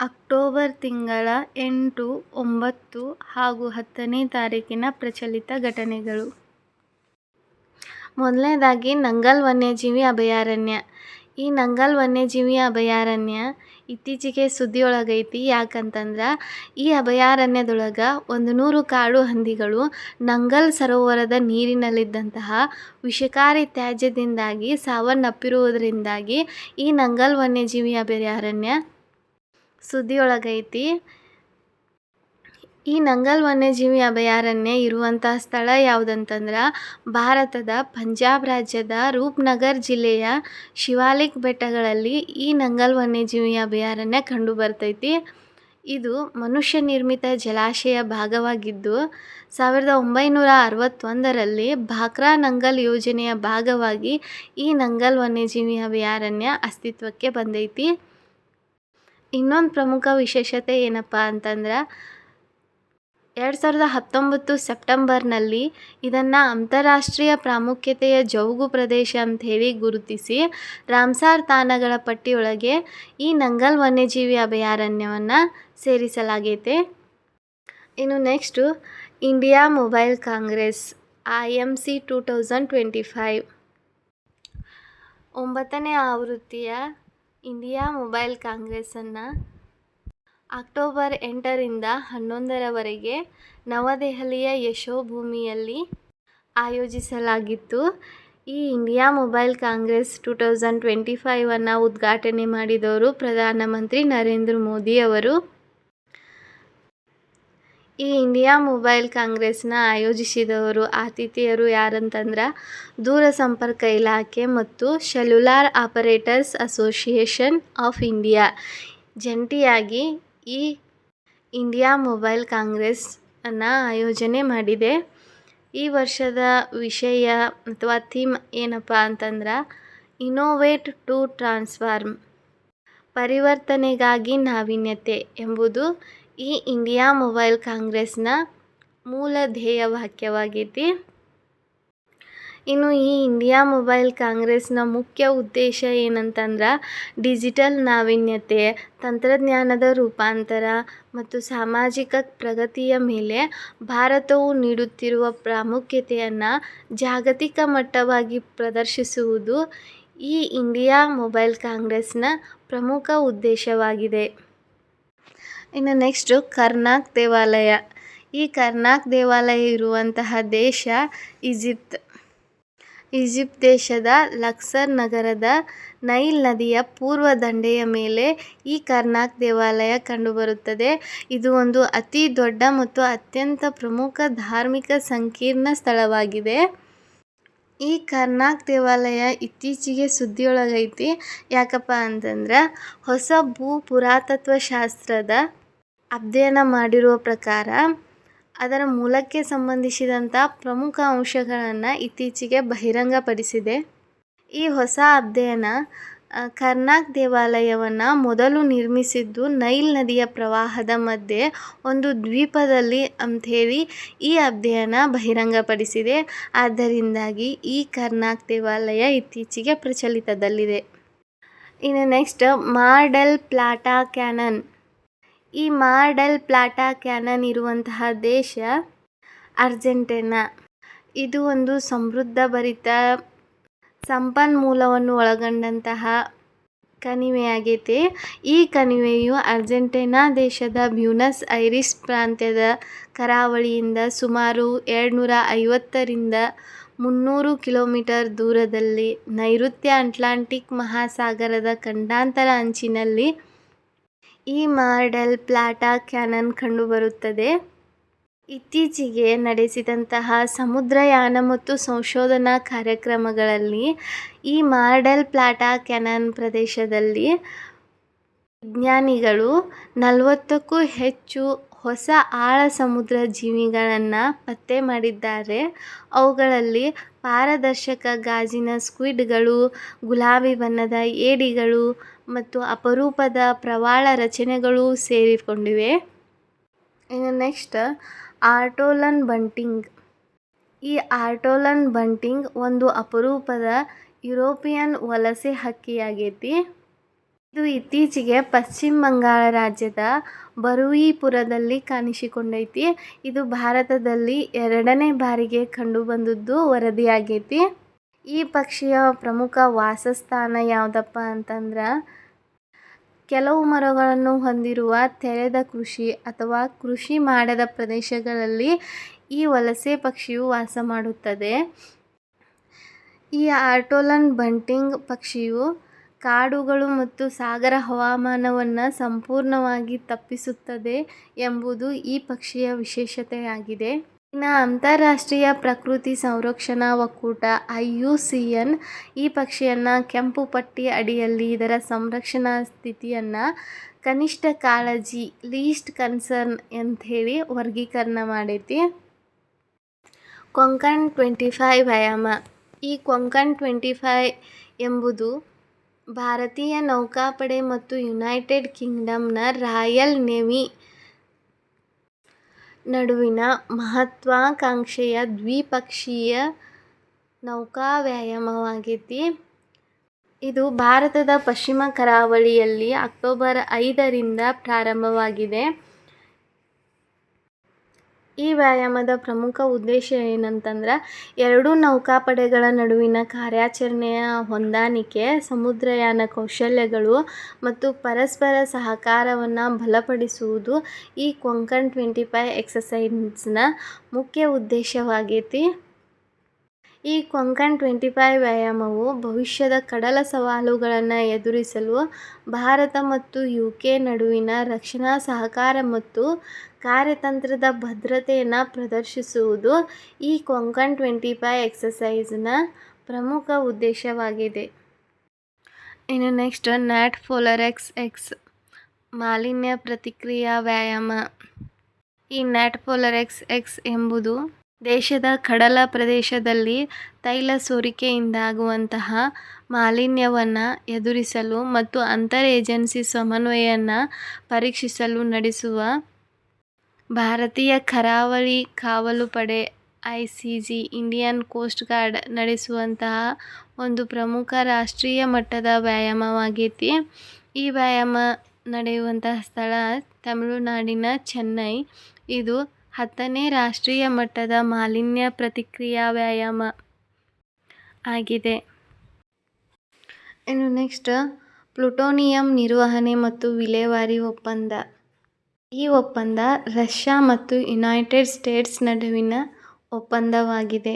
October ತಿಂಗಳ ಎಂಟು, ಒಂಬತ್ತು ಹಾಗೂ ಹತ್ತನೇ ತಾರೀಕಿನ ಪ್ರಚಲಿತ ಘಟನೆಗಳು. ಮೊದಲನೇದಾಗಿ, ನಂಗಲ್ ವನ್ಯಜೀವಿ ಅಭಯಾರಣ್ಯ. ಈ ನಂಗಲ್ ವನ್ಯಜೀವಿ ಅಭಯಾರಣ್ಯ ಇತ್ತೀಚೆಗೆ ಸುದ್ದಿಯೊಳಗೈತಿ. ಯಾಕಂತಂದ್ರೆ, ಈ ಅಭಯಾರಣ್ಯದೊಳಗೆ ಒಂದು ನೂರು ಕಾಡು ಹಂದಿಗಳು ನಂಗಲ್ ಸರೋವರದ ನೀರಿನಲ್ಲಿದ್ದಂತಹ ವಿಷಕಾರಿ ತ್ಯಾಜ್ಯದಿಂದಾಗಿ ಸಾವನ್ನಪ್ಪಿರುವುದರಿಂದಾಗಿ ಈ ನಂಗಲ್ ವನ್ಯಜೀವಿ ಅಭಯಾರಣ್ಯ ಸುದ್ದಿಯೊಳಗೈತಿ. ಈ ನಂಗಲ್ ವನ್ಯಜೀವಿ ಅಭಯಾರಣ್ಯ ಇರುವಂತಹ ಸ್ಥಳ ಯಾವುದಂತಂದ್ರೆ ಭಾರತದ ಪಂಜಾಬ್ ರಾಜ್ಯದ ರೂಪ್ನಗರ್ ಜಿಲ್ಲೆಯ ಶಿವಾಲಿಕ್ ಬೆಟ್ಟಗಳಲ್ಲಿ ಈ ನಂಗಲ್ ವನ್ಯಜೀವಿ ಅಭಯಾರಣ್ಯ ಕಂಡು ಬರ್ತೈತಿ. ಇದು ಮನುಷ್ಯ ನಿರ್ಮಿತ ಜಲಾಶಯ ಭಾಗವಾಗಿದ್ದು, ಸಾವಿರದ ಒಂಬೈನೂರ ಅರವತ್ತೊಂದರಲ್ಲಿ ಭಾಕ್ರಾ ನಂಗಲ್ ಯೋಜನೆಯ ಭಾಗವಾಗಿ ಈ ನಂಗಲ್ ವನ್ಯಜೀವಿ ಅಭಯಾರಣ್ಯ ಅಸ್ತಿತ್ವಕ್ಕೆ ಬಂದೈತಿ. ಇನ್ನೊಂದು ಪ್ರಮುಖ ವಿಶೇಷತೆ ಏನಪ್ಪ ಅಂತಂದ್ರೆ ಎರಡು ಸಾವಿರದ ಹತ್ತೊಂಬತ್ತು ಸೆಪ್ಟೆಂಬರ್ನಲ್ಲಿ ಇದನ್ನು ಅಂತಾರಾಷ್ಟ್ರೀಯ ಪ್ರಾಮುಖ್ಯತೆಯ ಜೌಗು ಪ್ರದೇಶ ಅಂತ ಹೇಳಿ ಗುರುತಿಸಿ ರಾಮ್ಸಾರ್ ತಾಣಗಳ ಪಟ್ಟಿಯೊಳಗೆ ಈ ನಂಗಲ್ ವನ್ಯಜೀವಿ ಅಭಯಾರಣ್ಯವನ್ನು ಸೇರಿಸಲಾಗೈತೆ. ಇನ್ನು next India Mobile Congress I M C two thousand twenty five. ಒಂಬತ್ತನೇ ಆವೃತ್ತಿಯ ಇಂಡಿಯಾ ಮೊಬೈಲ್ ಕಾಂಗ್ರೆಸ್ಸನ್ನು ಅಕ್ಟೋಬರ್ ಎಂಟರಿಂದ ಹನ್ನೊಂದರವರೆಗೆ ನವದೆಹಲಿಯ ಯಶೋಭೂಮಿಯಲ್ಲಿ ಆಯೋಜಿಸಲಾಗಿತ್ತು. ಈ India Mobile Congress two thousand twenty ಫೈವನ್ನು ಉದ್ಘಾಟನೆ ಮಾಡಿದವರು ಪ್ರಧಾನಮಂತ್ರಿ ನರೇಂದ್ರ ಮೋದಿ ಅವರು. ಈ ಇಂಡಿಯಾ ಮೊಬೈಲ್ ಕಾಂಗ್ರೆಸ್ನ ಆಯೋಜಿಸಿದವರು ಆತಿಥೇಯರು ಯಾರಂತಂದ್ರೆ ದೂರ ಸಂಪರ್ಕ ಇಲಾಖೆ ಮತ್ತು Cellular Operators Association of India. ಜಂಟಿಯಾಗಿ ಈ ಇಂಡಿಯಾ ಮೊಬೈಲ್ ಕಾಂಗ್ರೆಸ್ ಅನ್ನು ಆಯೋಜನೆ ಮಾಡಿದೆ. ಈ ವರ್ಷದ ವಿಷಯ ಅಥವಾ ಥೀಮ್ ಏನಪ್ಪ ಅಂತಂದ್ರೆ ಇನೋವೇಟ್ ಟು ಟ್ರಾನ್ಸ್ಫಾರ್ಮ್, ಪರಿವರ್ತನೆಗಾಗಿ ನಾವೀನ್ಯತೆ ಎಂಬುದು ಈ ಇಂಡಿಯಾ ಮೊಬೈಲ್ ಕಾಂಗ್ರೆಸ್ನ ಮೂಲ ಧ್ಯೇಯ ವಾಕ್ಯವಾಗೈತಿ. ಇನ್ನು ಈ ಇಂಡಿಯಾ ಮೊಬೈಲ್ ಕಾಂಗ್ರೆಸ್ನ ಮುಖ್ಯ ಉದ್ದೇಶ ಏನಂತಂದ್ರೆ ಡಿಜಿಟಲ್ ನಾವೀನ್ಯತೆ, ತಂತ್ರಜ್ಞಾನದ ರೂಪಾಂತರ ಮತ್ತು ಸಾಮಾಜಿಕ ಪ್ರಗತಿಯ ಮೇಲೆ ಭಾರತವು ನೀಡುತ್ತಿರುವ ಪ್ರಾಮುಖ್ಯತೆಯನ್ನು ಜಾಗತಿಕ ಮಟ್ಟವಾಗಿ ಪ್ರದರ್ಶಿಸುವುದು ಈ ಇಂಡಿಯಾ ಮೊಬೈಲ್ ಕಾಂಗ್ರೆಸ್ನ ಪ್ರಮುಖ ಉದ್ದೇಶವಾಗಿದೆ. ಇನ್ನು ನೆಕ್ಸ್ಟು ಕರ್ನಾಕ್ ದೇವಾಲಯ. ಈ ಕರ್ನಾಕ್ ದೇವಾಲಯ ಇರುವಂತಹ ದೇಶ ಈಜಿಪ್ಟ್. ಈಜಿಪ್ಟ್ ದೇಶದ ಲಕ್ಸರ್ ನಗರದ ನೈಲ್ ನದಿಯ ಪೂರ್ವ ದಂಡೆಯ ಮೇಲೆ ಈ ಕರ್ನಾಕ್ ದೇವಾಲಯ ಕಂಡುಬರುತ್ತದೆ. ಇದು ಒಂದು ಅತಿ ದೊಡ್ಡ ಮತ್ತು ಅತ್ಯಂತ ಪ್ರಮುಖ ಧಾರ್ಮಿಕ ಸಂಕೀರ್ಣ ಸ್ಥಳವಾಗಿದೆ. ಈ ಕರ್ನಾಕ್ ದೇವಾಲಯ ಇತ್ತೀಚೆಗೆ ಸುದ್ದಿಯೊಳಗೈತಿ. ಯಾಕಪ್ಪ ಅಂತಂದ್ರೆ ಹೊಸ ಭೂ ಪುರಾತತ್ವ ಶಾಸ್ತ್ರದ ಅಧ್ಯಯನ ಮಾಡಿರುವ ಪ್ರಕಾರ ಅದರ ಮೂಲಕ್ಕೆ ಸಂಬಂಧಿಸಿದಂಥ ಪ್ರಮುಖ ಅಂಶಗಳನ್ನು ಇತ್ತೀಚೆಗೆ ಬಹಿರಂಗಪಡಿಸಿದೆ. ಈ ಹೊಸ ಅಧ್ಯಯನ ಕರ್ನಾಕ್ ದೇವಾಲಯವನ್ನು ಮೊದಲು ನಿರ್ಮಿಸಿದ್ದು ನೈಲ್ ನದಿಯ ಪ್ರವಾಹದ ಮಧ್ಯೆ ಒಂದು ದ್ವೀಪದಲ್ಲಿ ಅಂಥೇಳಿ ಈ ಅಧ್ಯಯನ ಬಹಿರಂಗಪಡಿಸಿದೆ. ಆದ್ದರಿಂದಾಗಿ ಈ ಕರ್ನಾಕ್ ದೇವಾಲಯ ಇತ್ತೀಚೆಗೆ ಪ್ರಚಲಿತದಲ್ಲಿದೆ. ಇನ್ನು ನೆಕ್ಸ್ಟ್ ಮಾರ್ಡೆಲ್ ಪ್ಲಾಟಾ ಕ್ಯಾನನ್. ಈ ಮಾರ್ಡೆಲ್ ಪ್ಲಾಟಾ ಕ್ಯಾನನ್ ಇರುವಂತಹ ದೇಶ ಅರ್ಜೆಂಟೀನಾ. ಇದು ಒಂದು ಸಮೃದ್ಧ ಭರಿತ ಸಂಪನ್ಮೂಲವನ್ನು ಒಳಗೊಂಡಂತಹ ಕಣಿವೆಯಾಗೈತೆ. ಈ ಕಣಿವೆಯು ಅರ್ಜೆಂಟೀನಾ ದೇಶದ ಬ್ಯೂನಸ್ ಐರಿಸ್ ಪ್ರಾಂತ್ಯದ ಕರಾವಳಿಯಿಂದ ಸುಮಾರು ಎರಡುನೂರ ಐವತ್ತರಿಂದ ಮುನ್ನೂರು ಕಿಲೋಮೀಟರ್ ದೂರದಲ್ಲಿ ನೈಋತ್ಯ ಅಟ್ಲಾಂಟಿಕ್ ಮಹಾಸಾಗರದ ಖಂಡಾಂತರ ಅಂಚಿನಲ್ಲಿ ಈ ಮಾರ್ಡೆಲ್ ಪ್ಲಾಟಾ ಕ್ಯಾನನ್ ಕಂಡುಬರುತ್ತದೆ. ಇತ್ತೀಚೆಗೆ ನಡೆಸಿದಂತಹ ಸಮುದ್ರಯಾನ ಮತ್ತು ಸಂಶೋಧನಾ ಕಾರ್ಯಕ್ರಮಗಳಲ್ಲಿ ಈ ಮಾರ್ಡೆಲ್ ಪ್ಲಾಟಾ ಕ್ಯಾನನ್ ಪ್ರದೇಶದಲ್ಲಿ ವಿಜ್ಞಾನಿಗಳು ನಲವತ್ತಕ್ಕೂ ಹೆಚ್ಚು ಹೊಸ ಆಳ ಸಮುದ್ರ ಜೀವಿಗಳನ್ನು ಪತ್ತೆ ಮಾಡಿದ್ದಾರೆ. ಅವುಗಳಲ್ಲಿ ಪಾರದರ್ಶಕ ಗಾಜಿನ ಸ್ಕ್ವಿಡ್ಗಳು, ಗುಲಾಬಿ ಬಣ್ಣದ ಏಡಿಗಳು ಮತ್ತು ಅಪರೂಪದ ಪ್ರವಾಳ ರಚನೆಗಳು ಸೇರಿಕೊಂಡಿವೆ. ಇನ್ನು ನೆಕ್ಸ್ಟ್ ಆರ್ಟೋಲನ್ ಬಂಟಿಂಗ್. ಈ ಆರ್ಟೋಲನ್ ಬಂಟಿಂಗ್ ಒಂದು ಅಪರೂಪದ ಯುರೋಪಿಯನ್ ವಲಸೆ ಹಕ್ಕಿಯಾಗೈತಿ. ಇದು ಇತ್ತೀಚೆಗೆ ಪಶ್ಚಿಮ ಬಂಗಾಳ ರಾಜ್ಯದ ಬರುಯಿಪುರದಲ್ಲಿ ಕಾಣಿಸಿಕೊಂಡೈತಿ. ಇದು ಭಾರತದಲ್ಲಿ ಎರಡನೇ ಬಾರಿಗೆ ಕಂಡುಬಂದದ್ದು ವರದಿಯಾಗೈತಿ. ಈ ಪಕ್ಷಿಯ ಪ್ರಮುಖ ವಾಸಸ್ಥಾನ ಯಾವುದಪ್ಪ ಅಂತಂದ್ರೆ ಕೆಲವು ಮರಗಳನ್ನು ಹೊಂದಿರುವ ತೆರೆದ ಕೃಷಿ ಅಥವಾ ಕೃಷಿ ಮಾಡದ ಪ್ರದೇಶಗಳಲ್ಲಿ ಈ ವಲಸೆ ಪಕ್ಷಿಯು ವಾಸ ಮಾಡುತ್ತದೆ. ಈ ಆರ್ಟೋಲನ್ ಬಂಟಿಂಗ್ ಪಕ್ಷಿಯು ಕಾಡುಗಳು ಮತ್ತು ಸಾಗರ ಹವಾಮಾನವನ್ನು ಸಂಪೂರ್ಣವಾಗಿ ತಪ್ಪಿಸುತ್ತದೆ ಎಂಬುದು ಈ ಪಕ್ಷಿಯ ವಿಶೇಷತೆಯಾಗಿದೆ. ಇನ್ನು ಅಂತಾರಾಷ್ಟ್ರೀಯ ಪ್ರಕೃತಿ ಸಂರಕ್ಷಣಾ ಒಕ್ಕೂಟ I U C N E ಪಕ್ಷಿಯನ್ನು ಕೆಂಪು ಪಟ್ಟಿ ಅಡಿಯಲ್ಲಿ ಇದರ ಸಂರಕ್ಷಣಾ ಸ್ಥಿತಿಯನ್ನು ಕನಿಷ್ಠ ಕಾಳಜಿ, ಲೀಸ್ಟ್ ಕನ್ಸರ್ನ್ ಅಂಥೇಳಿ ವರ್ಗೀಕರಣ ಮಾಡೈತಿ. ಕೊಂಕಣ್ ಟ್ವೆಂಟಿ ಫೈವ್ ವ್ಯಾಯಾಮ ಈ ಕೊಂಕಣ್ ಟ್ವೆಂಟಿ ಫೈವ್ ಎಂಬುದು ಭಾರತೀಯ ನೌಕಾಪಡೆ ಮತ್ತು ಯುನೈಟೆಡ್ ಕಿಂಗ್ಡಮ್ನ ರಾಯಲ್ ನೇವಿ ನಡುವಿನ ಮಹತ್ವಾಕಾಂಕ್ಷೆಯ ದ್ವಿಪಕ್ಷೀಯ ನೌಕಾ ವ್ಯಾಯಾಮವಾಗಿದೆ ಇದು ಭಾರತದ ಪಶ್ಚಿಮ ಕರಾವಳಿಯಲ್ಲಿ ಅಕ್ಟೋಬರ್ ಐದರಿಂದ ಪ್ರಾರಂಭವಾಗಿದೆ. ಈ ವ್ಯಾಯಾಮದ ಪ್ರಮುಖ ಉದ್ದೇಶ ಏನಂತಂದ್ರೆ ಎರಡೂ ನೌಕಾಪಡೆಗಳ ನಡುವಿನ ಕಾರ್ಯಾಚರಣೆಯ ಹೊಂದಾಣಿಕೆ, ಸಮುದ್ರಯಾನ ಕೌಶಲ್ಯಗಳು ಮತ್ತು ಪರಸ್ಪರ ಸಹಕಾರವನ್ನು ಬಲಪಡಿಸುವುದು ಈ ಕೊಂಕಣ್ ಟ್ವೆಂಟಿ ಫೈವ್ ಎಕ್ಸಸೈಸ್ನ ಮುಖ್ಯ ಉದ್ದೇಶವಾಗೈತಿ. ಈ ಕೊಂಕಣ್ ಟ್ವೆಂಟಿ ಫೈವ್ ವ್ಯಾಯಾಮವು ಭವಿಷ್ಯದ ಕಡಲ ಸವಾಲುಗಳನ್ನು ಎದುರಿಸಲು ಭಾರತ ಮತ್ತು ಯು ಕೆ ನಡುವಿನ ರಕ್ಷಣಾ ಸಹಕಾರ ಮತ್ತು ಕಾರ್ಯತಂತ್ರದ ಭದ್ರತೆಯನ್ನು ಪ್ರದರ್ಶಿಸುವುದು ಈ ಕೊಂಕಣ್ ಟ್ವೆಂಟಿ ಫೈವ್ ಎಕ್ಸಸೈಸ್ನ ಪ್ರಮುಖ ಉದ್ದೇಶವಾಗಿದೆ. ಇನ್ನು ನೆಕ್ಸ್ಟ್, ನ್ಯಾಟ್ ಫೋಲರೆಕ್ಸ್ ಎಕ್ಸ್ ಮಾಲಿನ್ಯ ಪ್ರತಿಕ್ರಿಯಾ ವ್ಯಾಯಾಮ. ಈ ನ್ಯಾಟ್ ಫೋಲರೆಕ್ಸ್ ಎಕ್ಸ್ ಎಂಬುದು ದೇಶದ ಕಡಲ ಪ್ರದೇಶದಲ್ಲಿ ತೈಲ ಸೋರಿಕೆಯಿಂದಾಗುವಂತಹ ಮಾಲಿನ್ಯವನ್ನು ಎದುರಿಸಲು ಮತ್ತು ಅಂತರ್ ಏಜೆನ್ಸಿ ಸಮನ್ವಯವನ್ನು ಪರೀಕ್ಷಿಸಲು ನಡೆಸುವ ಭಾರತೀಯ ಕರಾವಳಿ ಕಾವಲು ಪಡೆ I C G Indian Coast Guard ನಡೆಸುವಂತಹ ಒಂದು ಪ್ರಮುಖ ರಾಷ್ಟ್ರೀಯ ಮಟ್ಟದ ವ್ಯಾಯಾಮವಾಗೈತಿ ಈ ವ್ಯಾಯಾಮ ನಡೆಯುವಂತಹ ಸ್ಥಳ ತಮಿಳುನಾಡಿನ ಚೆನ್ನೈ. ಇದು ಹತ್ತನೇ ರಾಷ್ಟ್ರೀಯ ಮಟ್ಟದ ಮಾಲಿನ್ಯ ಪ್ರತಿಕ್ರಿಯಾ ವ್ಯಾಯಾಮ ಆಗಿದೆ. ಇನ್ನು ನೆಕ್ಸ್ಟ್, ಪ್ಲುಟೋನಿಯಂ ನಿರ್ವಹಣೆ ಮತ್ತು ವಿಲೇವಾರಿ ಒಪ್ಪಂದ. ಈ ಒಪ್ಪಂದ ರಷ್ಯಾ ಮತ್ತು ಯುನೈಟೆಡ್ ಸ್ಟೇಟ್ಸ್ ನಡುವಿನ ಒಪ್ಪಂದವಾಗಿದೆ.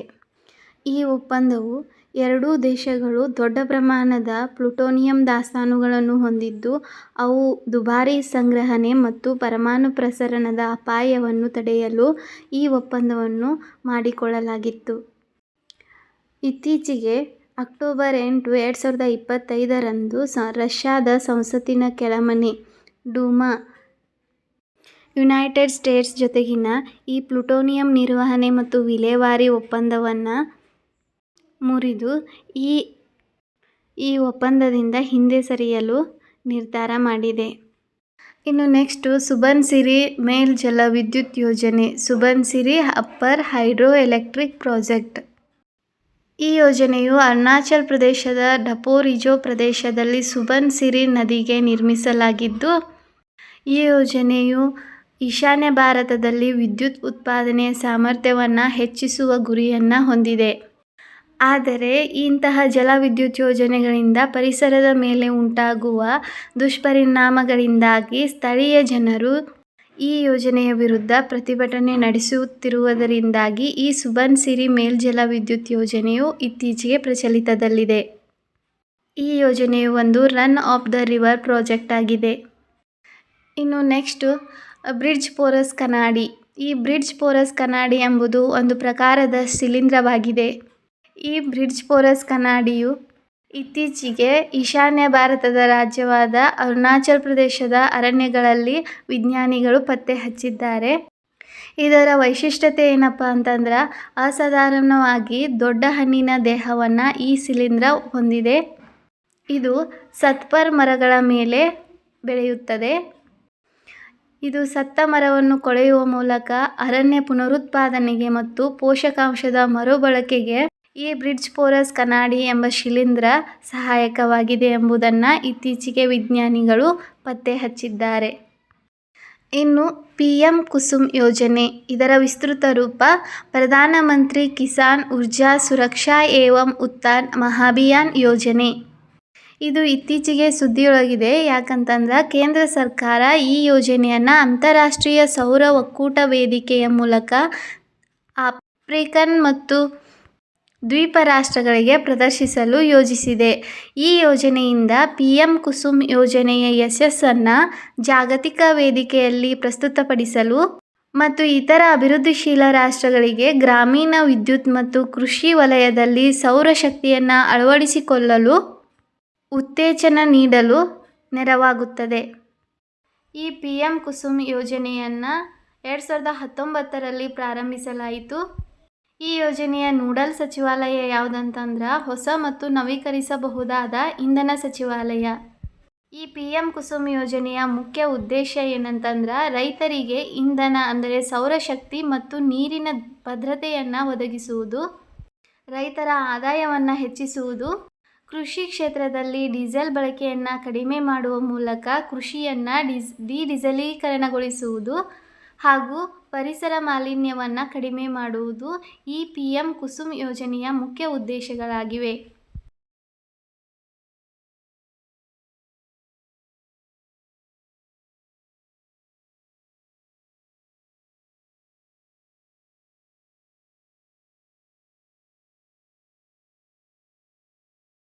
ಈ ಒಪ್ಪಂದವು ಎರಡೂ ದೇಶಗಳು ದೊಡ್ಡ ಪ್ರಮಾಣದ ಪ್ಲುಟೋನಿಯಂ ದಾಸ್ತಾನುಗಳನ್ನು ಹೊಂದಿದ್ದು, ಅವು ದುಬಾರಿ ಸಂಗ್ರಹಣೆ ಮತ್ತು ಪರಮಾಣು ಪ್ರಸರಣದ ಅಪಾಯವನ್ನು ತಡೆಯಲು ಈ ಒಪ್ಪಂದವನ್ನು ಮಾಡಿಕೊಳ್ಳಲಾಗಿತ್ತು. ಇತ್ತೀಚೆಗೆ ಅಕ್ಟೋಬರ್ ಎಂಟು, ಎರಡು ಸಾವಿರದ ಇಪ್ಪತ್ತೈದರಂದು ಸ, ರಷ್ಯಾದ ಸಂಸತ್ತಿನ ಕೆಳಮನೆ, ಡೂಮಾ ಯುನೈಟೆಡ್ ಸ್ಟೇಟ್ಸ್ ಜೊತೆಗಿನ ಈ ಪ್ಲುಟೋನಿಯಂ ನಿರ್ವಹಣೆ ಮತ್ತು ವಿಲೇವಾರಿ ಒಪ್ಪಂದವನ್ನು ಮುರಿದು ಈ ಈ ಒಪ್ಪಂದದಿಂದ ಹಿಂದೆ ಸರಿಯಲು ನಿರ್ಧಾರ ಮಾಡಿದೆ. ಇನ್ನು ನೆಕ್ಸ್ಟು, ಸುಬನ್ಸಿರಿ ಮೇಲ್ ಜಲ ವಿದ್ಯುತ್ ಯೋಜನೆ, Subansiri upper hydro electric project. ಈ ಯೋಜನೆಯು ಅರುಣಾಚಲ್ ಪ್ರದೇಶದ ಡಪೋರಿಜೋ ಪ್ರದೇಶದಲ್ಲಿ ಸುಬನ್ಸಿರಿ ನದಿಗೆ ನಿರ್ಮಿಸಲಾಗಿದ್ದು, ಈ ಯೋಜನೆಯು ಈಶಾನ್ಯ ಭಾರತದಲ್ಲಿ ವಿದ್ಯುತ್ ಉತ್ಪಾದನೆಯ ಸಾಮರ್ಥ್ಯವನ್ನು ಹೆಚ್ಚಿಸುವ ಗುರಿಯನ್ನು ಹೊಂದಿದೆ. ಆದರೆ, ಇಂತಹ ಜಲವಿದ್ಯುತ್ ಯೋಜನೆಗಳಿಂದ ಪರಿಸರದ ಮೇಲೆ ಉಂಟಾಗುವ ದುಷ್ಪರಿಣಾಮಗಳಿಂದಾಗಿ ಸ್ಥಳೀಯ ಜನರು ಈ ಯೋಜನೆಯ ವಿರುದ್ಧ ಪ್ರತಿಭಟನೆ ನಡೆಸುತ್ತಿರುವುದರಿಂದಾಗಿ ಈ ಸುಬನ್ಸಿರಿ ಮೇಲ್ಜಲವಿದ್ಯುತ್ ಯೋಜನೆಯು ಇತ್ತೀಚೆಗೆ ಪ್ರಚಲಿತದಲ್ಲಿದೆ. ಈ ಯೋಜನೆಯು ಒಂದು run of the river project ಆಗಿದೆ. ಇನ್ನು ನೆಕ್ಸ್ಟು ಬ್ರಿಡ್ಜ್ ಪೋರಸ್ ಕನಾಡಿ. ಈ ಬ್ರಿಡ್ಜ್ ಪೋರಸ್ ಕನಾಡಿ ಎಂಬುದು ಒಂದು ಪ್ರಕಾರದ ಶಿಲೀಂಧ್ರವಾಗಿದೆ. ಈ ಬ್ರಿಡ್ಜ್ ಪೋರಸ್ ಕನಾಡಿಯು ಇತ್ತೀಚೆಗೆ ಈಶಾನ್ಯ ಭಾರತದ ರಾಜ್ಯವಾದ ಅರುಣಾಚಲ ಪ್ರದೇಶದ ಅರಣ್ಯಗಳಲ್ಲಿ ವಿಜ್ಞಾನಿಗಳು ಪತ್ತೆ ಹಚ್ಚಿದ್ದಾರೆ. ಇದರ ವೈಶಿಷ್ಟ್ಯತೆ ಏನಪ್ಪ ಅಂತಂದ್ರೆ ಅಸಾಧಾರಣವಾಗಿ ದೊಡ್ಡ ಹಣ್ಣಿನ ದೇಹವನ್ನು ಈ ಶಿಲೀಂಧ್ರ ಹೊಂದಿದೆ. ಇದು ಸತ್ಪರ್ ಮರಗಳ ಮೇಲೆ ಬೆಳೆಯುತ್ತದೆ. ಇದು ಸತ್ತ ಮರವನ್ನು ಕೊಳೆಯುವ ಮೂಲಕ ಅರಣ್ಯ ಪುನರುತ್ಪಾದನೆಗೆ ಮತ್ತು ಪೋಷಕಾಂಶದ ಮರುಬಳಕೆಗೆ ಈ ಬ್ರಿಡ್ಜ್ ಪೋರಸ್ ಕನಾಡಿ ಎಂಬ ಶಿಲೀಂಧ್ರ ಸಹಾಯಕವಾಗಿದೆ ಎಂಬುದನ್ನು ಇತ್ತೀಚೆಗೆ ವಿಜ್ಞಾನಿಗಳು ಪತ್ತೆ ಹಚ್ಚಿದ್ದಾರೆ. ಇನ್ನು ಪಿಎಂ ಕುಸುಮ್ ಯೋಜನೆ. ಇದರ ವಿಸ್ತೃತ ರೂಪ ಪ್ರಧಾನಮಂತ್ರಿ ಕಿಸಾನ್ ಊರ್ಜಾ ಸುರಕ್ಷಾ ಏವಂ ಉತ್ಥಾನ್ ಮಹಾಭಿಯಾನ್ ಯೋಜನೆ. ಇದು ಇತ್ತೀಚೆಗೆ ಸುದ್ದಿಯೊಳಗಿದೆ. ಯಾಕಂತಂದ್ರೆ ಕೇಂದ್ರ ಸರ್ಕಾರ ಈ ಯೋಜನೆಯನ್ನ ಅಂತಾರಾಷ್ಟ್ರೀಯ ಸೌರ ಒಕ್ಕೂಟ ವೇದಿಕೆಯ ಮೂಲಕ ಆಫ್ರಿಕನ್ ಮತ್ತು ದ್ವೀಪ ರಾಷ್ಟ್ರಗಳಿಗೆ ಪ್ರದರ್ಶಿಸಲು ಯೋಜಿಸಿದೆ. ಈ ಯೋಜನೆಯಿಂದ ಪಿ ಎಂ ಕುಸುಮ್ ಯೋಜನೆಯ ಯಶಸ್ಸನ್ನು ಜಾಗತಿಕ ವೇದಿಕೆಯಲ್ಲಿ ಪ್ರಸ್ತುತಪಡಿಸಲು ಮತ್ತು ಇತರ ಅಭಿವೃದ್ಧಿಶೀಲ ರಾಷ್ಟ್ರಗಳಿಗೆ ಗ್ರಾಮೀಣ ವಿದ್ಯುತ್ ಮತ್ತು ಕೃಷಿ ವಲಯದಲ್ಲಿ ಸೌರ ಶಕ್ತಿಯನ್ನ ಅಳವಡಿಸಿಕೊಳ್ಳಲು ಉತ್ತೇಜನ ನೀಡಲು ನೆರವಾಗುತ್ತದೆ. ಈ ಪಿ ಎಂ ಕುಸುಮ್ ಯೋಜನೆಯನ್ನು ಎರಡು ಸಾವಿರದ ಹತ್ತೊಂಬತ್ತರಲ್ಲಿ ಪ್ರಾರಂಭಿಸಲಾಯಿತು. ಈ ಯೋಜನೆಯ ನೂಡಲ್ ಸಚಿವಾಲಯ ಯಾವುದಂತಂದ್ರೆ ಹೊಸ ಮತ್ತು ನವೀಕರಿಸಬಹುದಾದ ಇಂಧನ ಸಚಿವಾಲಯ. ಈ ಪಿ ಎಂ ಕುಸುಮ್ ಯೋಜನೆಯ ಮುಖ್ಯ ಉದ್ದೇಶ ಏನಂತಂದ್ರೆ ರೈತರಿಗೆ ಇಂಧನ ಅಂದರೆ ಸೌರಶಕ್ತಿ ಮತ್ತು ನೀರಿನ ಭದ್ರತೆಯನ್ನು ಒದಗಿಸುವುದು, ರೈತರ ಆದಾಯವನ್ನು ಹೆಚ್ಚಿಸುವುದು, ಕೃಷಿ ಕ್ಷೇತ್ರದಲ್ಲಿ ಡೀಸೆಲ್ ಬಳಕೆಯನ್ನು ಕಡಿಮೆ ಮಾಡುವ ಮೂಲಕ ಕೃಷಿಯನ್ನು ಡಿ-ಡೀಸೆಲೀಕರಣಗೊಳಿಸುವುದು ಹಾಗೂ ಪರಿಸರ ಮಾಲಿನ್ಯವನ್ನು ಕಡಿಮೆ ಮಾಡುವುದು ಈ ಪಿಎಂ ಕುಸುಮ್ ಯೋಜನೆಯ ಮುಖ್ಯ ಉದ್ದೇಶಗಳಾಗಿವೆ.